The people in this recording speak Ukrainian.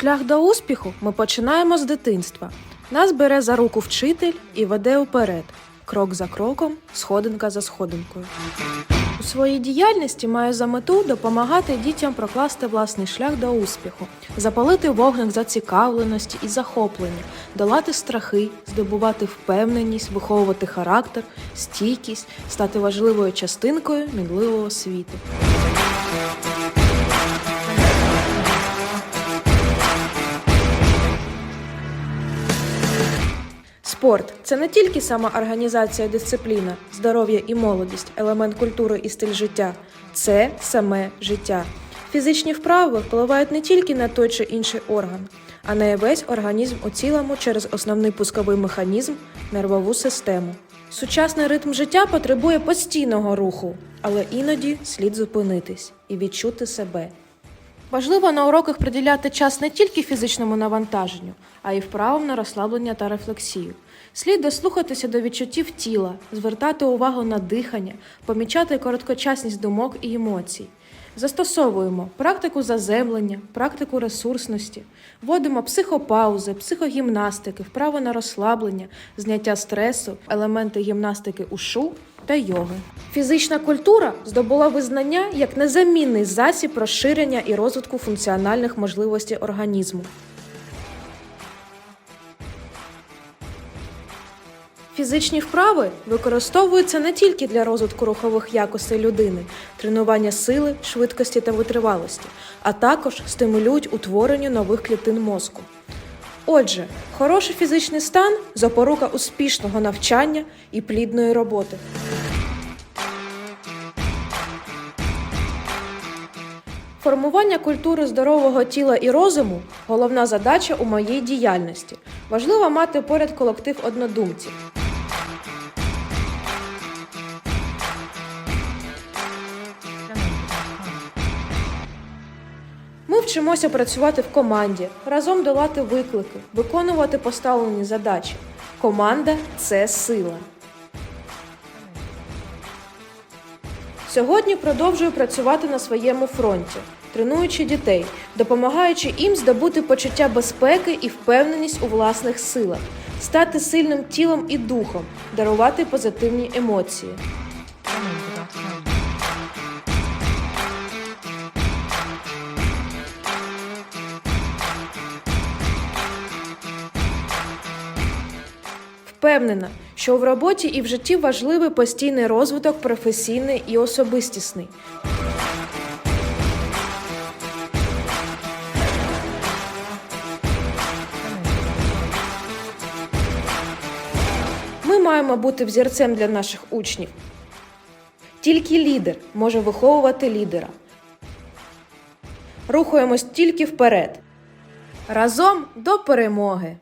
Шлях до успіху ми починаємо з дитинства. Нас бере за руку вчитель і веде уперед, крок за кроком, сходинка за сходинкою. У своїй діяльності маю за мету допомагати дітям прокласти власний шлях до успіху, запалити вогник зацікавленості і захоплення, долати страхи, здобувати впевненість, виховувати характер, стійкість, стати важливою частинкою мінливого світу. Спорт це не тільки самоорганізація, дисципліна, здоров'я і молодість, елемент культури і стиль життя. Це саме життя. Фізичні вправи впливають не тільки на той чи інший орган, а на весь організм у цілому через основний пусковий механізм нервову систему. Сучасний ритм життя потребує постійного руху, але іноді слід зупинитись і відчути себе. Важливо на уроках приділяти час не тільки фізичному навантаженню, а й вправам на розслаблення та рефлексію. Слід дослухатися до відчуттів тіла, звертати увагу на дихання, помічати короткочасність думок і емоцій. Застосовуємо практику заземлення, практику ресурсності, вводимо психопаузи, психогімнастики, вправи на розслаблення, зняття стресу, елементи гімнастики ушу та йоги. Фізична культура здобула визнання як незамінний засіб розширення і розвитку функціональних можливостей організму. Фізичні вправи використовуються не тільки для розвитку рухових якостей людини, тренування сили, швидкості та витривалості, а також стимулюють утворенню нових клітин мозку. Отже, хороший фізичний стан запорука успішного навчання і плідної роботи. Формування культури здорового тіла і розуму головна задача у моїй діяльності. Важливо мати поряд колектив однодумців. Вчимося працювати в команді, разом долати виклики, виконувати поставлені задачі. Команда це сила. Сьогодні продовжую працювати на своєму фронті, тренуючи дітей, допомагаючи їм здобути почуття безпеки і впевненість у власних силах, стати сильним тілом і духом, дарувати позитивні емоції. Впевнена, що в роботі і в житті важливий постійний розвиток професійний і особистісний. Ми маємо бути взірцем для наших учнів. Тільки лідер може виховувати лідера. Рухаємось тільки вперед. Разом до перемоги!